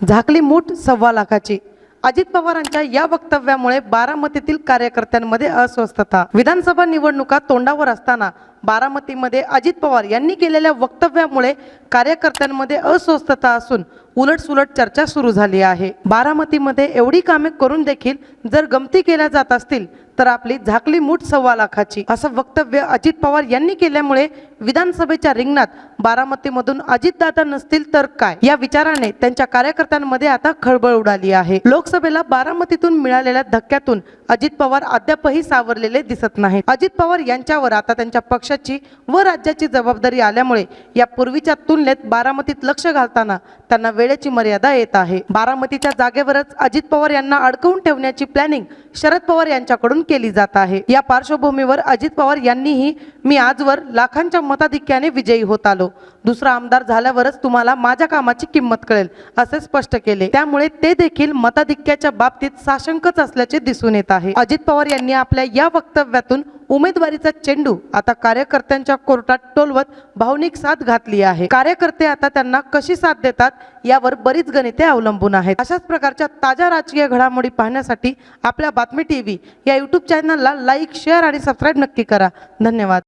झाकली मूठ सव्वा लाखाची. अजित पवारांच्या या वक्तव्यामुळे बारामतीतील कार्यकर्त्यांमध्ये अस्वस्थता. विधानसभा निवडणुका तोंडावर असताना बारामतीमध्ये अजित पवार यांनी केलेल्या वक्तव्यामुळे कार्यकर्त्यांमध्ये अस्वस्थता असून उलटसुलट चर्चा सुरू झाली आहे. बारामतीमध्ये एवढी कामे करून देखील जर गमती केल्या जात असतील तर आपली झाकली मूठ सव्वा लाखाची. असं वक्तव्य अजित पवार यांनी केल्यामुळे विधानसभेच्या रिंगणात बारामतीमधून अजितदादा नसतील तर काय? या विचाराने त्यांच्या कार्यकर्त्यांमध्ये आता खळबळ उडाली आहे. लोकसभेला बारामतीतून मिळालेल्या धक्क्यातून अजित पवार अद्यापही सावरलेले दिसत नाहीत. अजित पवार यांच्यावर आता त्यांच्या पक्ष पक्षाची व राज्याची जबाबदारी आल्यामुळे या पूर्वीच्या तुलनेत बारामतीत लक्ष घालताना त्यांना वेळेची मर्यादा येत आहे. बारामतीच्या जागेवरच अजित पवार यांना अडकवून ठेवण्याची प्लॅनिंग शरद पवार यांच्याकडून केली जात आहे. या पार्श्वभूमीवर अजित पवार यांनीही मी आजवर लाखांच्या मताधिक्याने विजयी होत आलो. दुसरा आमदार झाल्यावरच तुम्हाला माझ्या कामाची किंमत कळेल असे स्पष्ट केले. त्यामुळे ते देखील मताधिक्याच्या बाबतीत साशंकच असल्याचे दिसून येत आहे. अजित पवार यांनी आपल्या या वक्तव्यातून उमेदवारीचा चेंडू आता कार्यकर्त्यांच्या कोर्टात टोलवत भावनिक साथ घातली आहे. कार्यकर्ते आता त्यांना कशी साथ देतात यावर बरीच गणिते अवलंबून आहेत. अशाच प्रकारच्या ताज्या राजकीय घडामोडी पाहण्यासाठी आपल्या बातमी टीव्ही या युट्यूब चॅनलला लाईक शेअर आणि सबस्क्राईब नक्की करा. धन्यवाद.